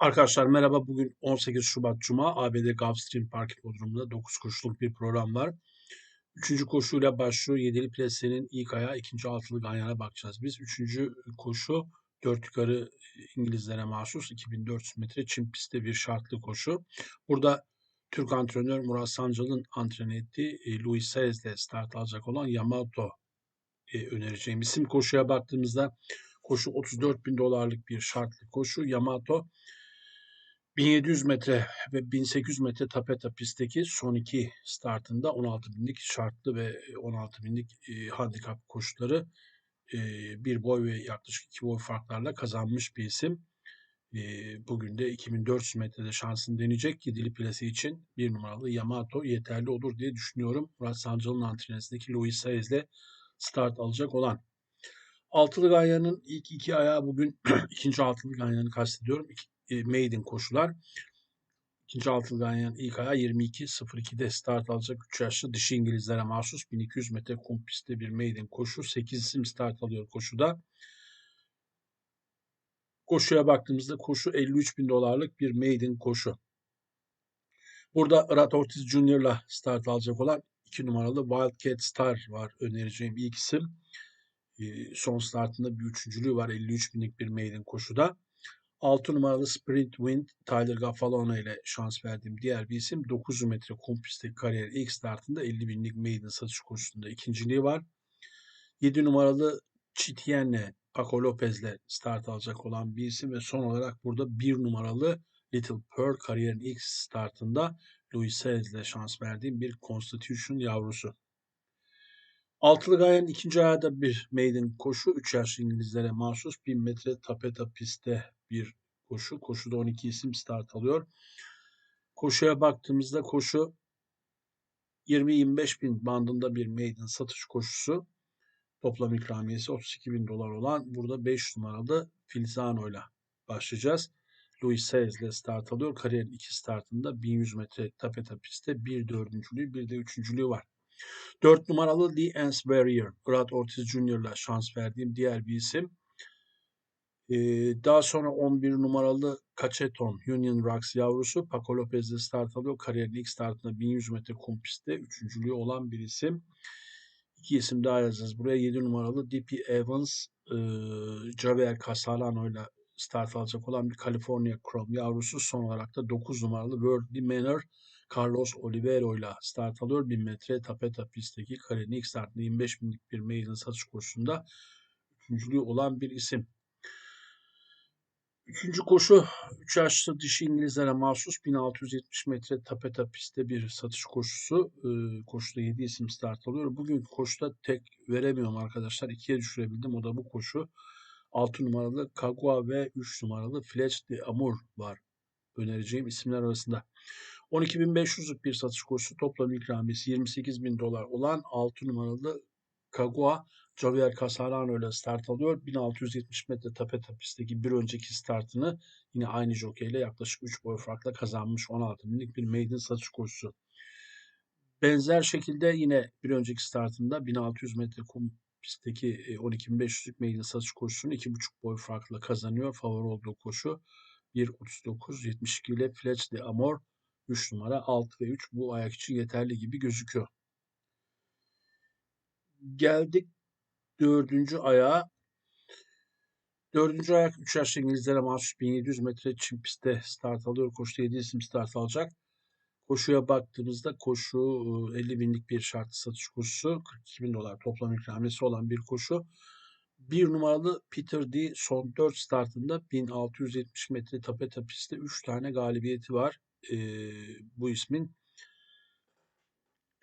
Arkadaşlar merhaba. Bugün 18 Şubat Cuma ABD Gulfstream Park Bodrumu'nda 9 koşuluk bir program var. Üçüncü koşuyla başlıyor. Yedili Plese'nin ilk ayağı, ikinci altılı ganyana bakacağız. Biz üçüncü koşu dört yukarı İngilizlere mahsus 2400 metre çim pistte bir şartlı koşu. Burada Türk antrenör Murat Sancal'ın antren ettiği e, Luis Saez'le start alacak olan Yamato e, önereceğim isim. Koşuya baktığımızda koşu 34 bin dolarlık bir şartlı koşu. Yamato 1700 metre ve 1800 metre tapeta pistteki son iki startında 16 binlik şartlı ve 16 binlik e, handikap koşuları e, bir boy ve yaklaşık iki boy farklarla kazanmış bir isim. E, bugün de 2400 metrede şansını deneyecek. Yedili plası için bir numaralı Yamato yeterli olur diye düşünüyorum. Murat Sancal'ın antrenesindeki Luis Saez'le start alacak olan. Altılı Ganyan'ın ilk iki ayağı bugün ikinci Altılı Ganyan'ı kastediyorum. İki, e, maiden koşular. İkinci altılı ganyan ilk ayağı 22.02'de start alacak 3 yaşlı dişi İngilizlere mahsus 1200 metre kum pistte bir maiden koşu. 8 isim start alıyor koşuda. Koşuya baktığımızda koşu 53 bin dolarlık bir maiden koşu. Burada Rat Ortiz Junior'la start alacak olan 2 numaralı Wildcat Star var önereceğim ilk isim. Son startında bir üçüncülüğü var 53 binlik bir maiden koşuda. 6 numaralı Sprint Wind Tyler Gaffalone ile şans verdiğim diğer bir isim. 900 metre kum pistteki kariyer ilk startında 50 binlik maiden satış koşusunda ikinciliği var. 7 numaralı Chitien'le Paco Lopez'le start alacak olan bir isim ve son olarak burada 1 numaralı Little Pearl kariyerin ilk startında Louis Saez ile şans verdiğim bir Constitution yavrusu. Altılı Gaye'nin ikinci ayağında bir maiden koşu. 3 yaşlı İngilizlere mahsus 1000 metre tapeta pistte bir koşu. Koşuda 12 isim start alıyor. Koşuya baktığımızda koşu 20-25 bin bandında bir maiden satış koşusu. Toplam ikramiyesi 32 bin dolar olan burada 5 numaralı Filzano ile başlayacağız. Luis Saez ile start alıyor. Kariyerin iki startında 1100 metre tapeta pistte bir dördüncülüğü bir de üçüncülüğü var. 4 numaralı Lee Ans Barrier, Brad Ortiz Jr. ile şans verdiğim diğer bir isim. Ee, daha sonra 11 numaralı Cacheton Union Rocks yavrusu Paco Lopez'de start alıyor. Kariyerin ilk startında 1100 metre kum pistte üçüncülüğü olan bir isim. İki isim daha yazacağız. Buraya 7 numaralı D.P. Evans, e, Javier Casalano ile start alacak olan bir California Chrome yavrusu. Son olarak da 9 numaralı Worldly Manor Carlos Oliveira ile start alıyor. 1000 metre tapeta pistteki kariyerin ilk startında 25 binlik bir maiden satış kursunda üçüncülüğü olan bir isim. Üçüncü koşu 3 yaşlı dişi İngilizlere mahsus 1670 metre tapeta pistte bir satış koşusu. Ee, koşuda 7 isim start alıyor. Bugün koşuda tek veremiyorum arkadaşlar. 2'ye düşürebildim. O da bu koşu. 6 numaralı Kagua ve 3 numaralı Fletch de Amour var. Önereceğim isimler arasında. 12.500'lük bir satış koşusu toplam ikramiyesi 28 bin dolar olan 6 numaralı Kagua Javier Casarano ile start alıyor. 1670 metre tepe pistteki bir önceki startını yine aynı jokeyle yaklaşık 3 boy farkla kazanmış 16 binlik bir maiden satış koşusu. Benzer şekilde yine bir önceki startında 1600 metre kum pistteki 12.500'lük maiden satış koşusunu 2,5 boy farkla kazanıyor. Favori olduğu koşu 1.39.72 ile Fletch de Amor 3 numara 6 ve 3 bu ayak için yeterli gibi gözüküyor. Geldik dördüncü ayağa. Dördüncü ayak 3 yaşlı İngilizlere mahsus 1700 metre çim pistte start alıyor. Koşuda 7 isim start alacak. Koşuya baktığımızda koşu 50 binlik bir şartlı satış koşusu. 42 bin dolar toplam ikramiyesi olan bir koşu. Bir numaralı Peter D son 4 startında 1670 metre tapeta pistte 3 tane galibiyeti var. Ee, bu ismin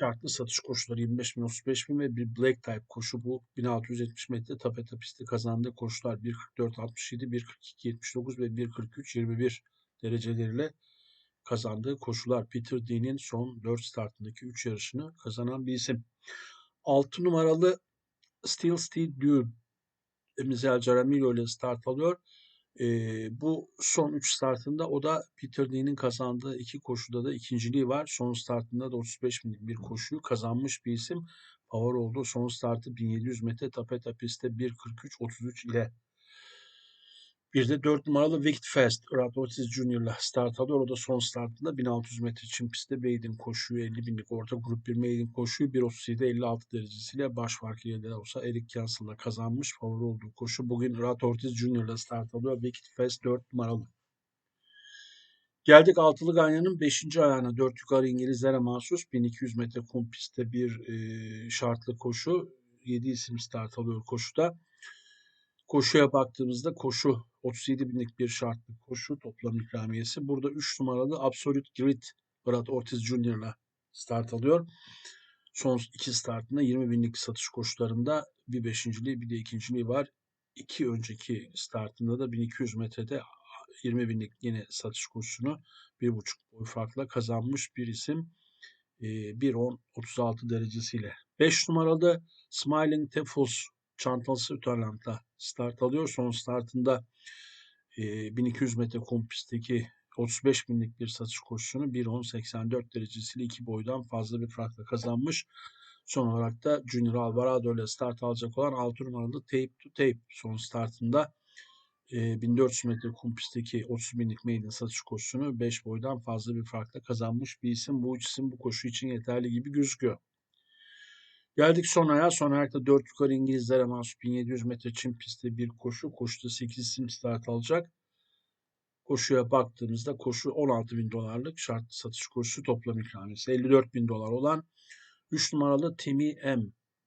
şartlı satış koşuları 25 bin, 35 bin ve bir black type koşu bu 1670 metre tapeta pisti kazandığı koşular 1.44 67, 1.42 79 ve 1.43 21 dereceleriyle kazandığı koşular. Peter Dean'in son 4 startındaki 3 yarışını kazanan bir isim. 6 numaralı Steel Steel Dude Mizel Jaramillo ile start alıyor. E, bu son 3 startında o da Peter Dean'in kazandığı iki koşuda da ikinciliği var. Son startında da 35 binlik bir koşuyu kazanmış bir isim. Power oldu. Son startı 1700 metre tapeta pistte 1.43-33 ile Bir de 4 numaralı Wicked Fast. Murat Ortiz Junior'la start alıyor. O da son startında 1600 metre çim pistte maiden koşuyu 50 binlik orta grup bir maiden koşuyu 1.37 56 derecesiyle baş farkıyla de olsa Eric Cancel'la kazanmış favori olduğu koşu. Bugün Murat Ortiz Junior'la start alıyor. Wicked Fast 4 numaralı. Geldik altılı ganyanın 5. ayağına. 4 yukarı İngilizlere mahsus 1200 metre kum pistte bir e, şartlı koşu. 7 isim start alıyor koşuda. Koşuya baktığımızda koşu 37 binlik bir şartlı koşu toplam ikramiyesi. Burada 3 numaralı Absolute Grit Brad Ortiz Jr.'la start alıyor. Son iki startında 20 binlik satış koşularında bir beşinciliği bir de ikinciliği var. İki önceki startında da 1200 metrede 20 binlik yine satış bir buçuk boy farkla kazanmış bir isim. 1.10-36 derecesiyle. 5 numaralı Smiling Tefos çantalısı Üterland'la start alıyor. Son startında 1200 metre kum pistteki 35 binlik bir satış koşusunu 1.10-84 derecesiyle iki boydan fazla bir farkla kazanmış. Son olarak da Junior Alvarado ile start alacak olan 6 numaralı Tape to Tape son startında 1400 metre kum pistteki 30 binlik maiden satış koşusunu 5 boydan fazla bir farkla kazanmış bir isim. Bu isim bu koşu için yeterli gibi gözüküyor. Geldik son ayağa. Son ayakta 4 yukarı İngilizlere mahsus 1700 metre çim pistte bir koşu. Koşuda 8 isim start alacak. Koşuya baktığımızda koşu 16 bin dolarlık şartlı satış koşusu toplam ikramiyesi 54 bin dolar olan 3 numaralı Timmy M.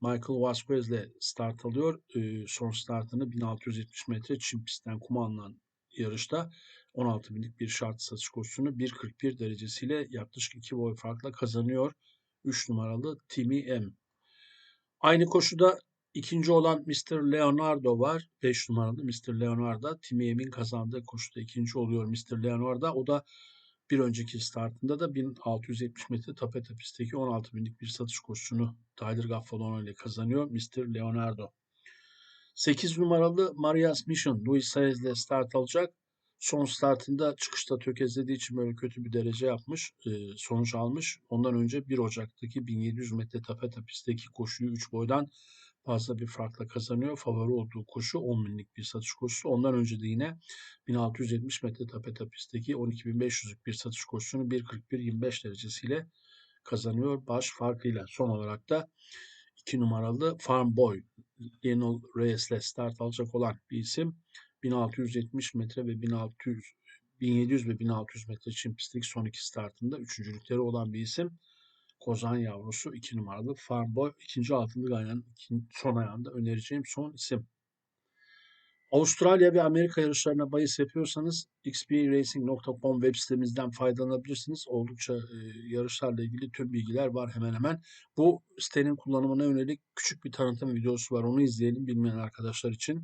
Michael Vasquez ile start alıyor. Ee, son startını 1670 metre çim pistten kuma alınan yarışta 16 binlik bir şart satış koşusunu 1.41 derecesiyle yaklaşık 2 boy farkla kazanıyor. 3 numaralı Timmy M. Aynı koşuda ikinci olan Mr. Leonardo var. 5 numaralı Mr. Leonardo. Timmy M'in kazandığı koşuda ikinci oluyor Mr. Leonardo. O da bir önceki startında da 1670 metre tapete pistteki 16 binlik bir satış koşusunu Tyler Gaffalone ile kazanıyor Mr. Leonardo. 8 numaralı Marias Mission Luis Saez ile start alacak. Son startında çıkışta tökezlediği için böyle kötü bir derece yapmış, e, sonuç almış. Ondan önce 1 Ocak'taki 1700 metre tapete pistteki koşuyu 3 boydan fazla bir farkla kazanıyor. Favori olduğu koşu 10 binlik bir satış koşusu. Ondan önce de yine 1670 metre tapete pistteki 12.500'lük bir satış koşusunu 1.41-25 derecesiyle kazanıyor baş farkıyla. Son olarak da 2 numaralı Farm Boy Lionel Reyes'le start alacak olan bir isim. 1670 metre ve 1600 1700 ve 1600 metre çim pistteki son iki startında üçüncülükleri olan bir isim. Kozan yavrusu 2 numaralı Farm Boy. ikinci altılı ganyanın son ayağında önereceğim son isim. Avustralya ve Amerika yarışlarına bahis yapıyorsanız xpracing.com web sitemizden faydalanabilirsiniz. Oldukça e, yarışlarla ilgili tüm bilgiler var hemen hemen. Bu sitenin kullanımına yönelik küçük bir tanıtım videosu var. Onu izleyelim bilmeyen arkadaşlar için.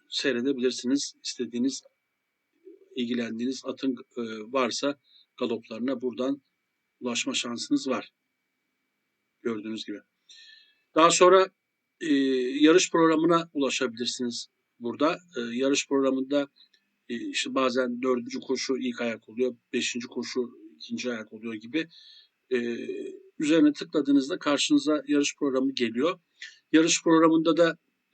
seyredebilirsiniz. İstediğiniz, ilgilendiğiniz atın e, varsa galoplarına buradan ulaşma şansınız var. Gördüğünüz gibi. Daha sonra e, yarış programına ulaşabilirsiniz burada. E, yarış programında e, işte bazen dördüncü koşu ilk ayak oluyor, beşinci koşu ikinci ayak oluyor gibi e, üzerine tıkladığınızda karşınıza yarış programı geliyor. Yarış programında da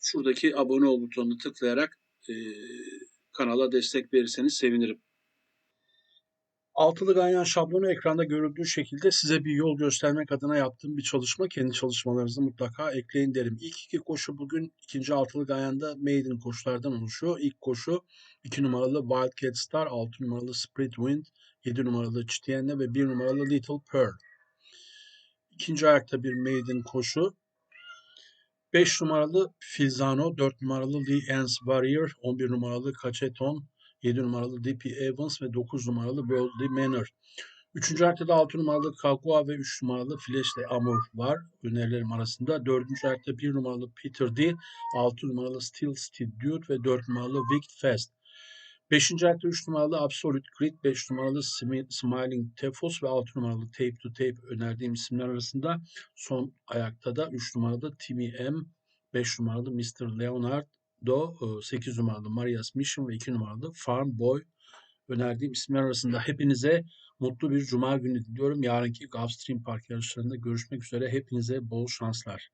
şuradaki abone ol butonunu tıklayarak e, kanala destek verirseniz sevinirim. Altılı ganyan şablonu ekranda görüldüğü şekilde size bir yol göstermek adına yaptığım bir çalışma. Kendi çalışmalarınızı mutlaka ekleyin derim. İlk iki koşu bugün ikinci altılı ganyanda maiden koşulardan oluşuyor. İlk koşu 2 numaralı Wildcat Star, 6 numaralı Spirit Wind, 7 numaralı Chitienne ve 1 numaralı Little Pearl. İkinci ayakta bir maiden koşu. 5 numaralı Filzano, 4 numaralı Lee Ans Warrior, 11 numaralı Cacheton, 7 numaralı D.P. Evans ve 9 numaralı Worldly Manor. Üçüncü da 6 numaralı Kagua ve 3 numaralı Flashly Amor var önerilerim arasında. Dördüncü ayakta 1 numaralı Peter D, 6 numaralı Still Still Dude ve 4 numaralı Wicked Fest. Beşinci ayakta 3 numaralı Absolute Grid, 5 numaralı Smi- Smiling Tefos ve 6 numaralı Tape to Tape önerdiğim isimler arasında. Son ayakta da 3 numaralı Timmy M, 5 numaralı Mr. Leonard, Do, 8 numaralı Maria's Mission ve 2 numaralı Farm Boy önerdiğim isimler arasında hepinize mutlu bir cuma günü diliyorum. Yarınki Gulfstream Park yarışlarında görüşmek üzere. Hepinize bol şanslar.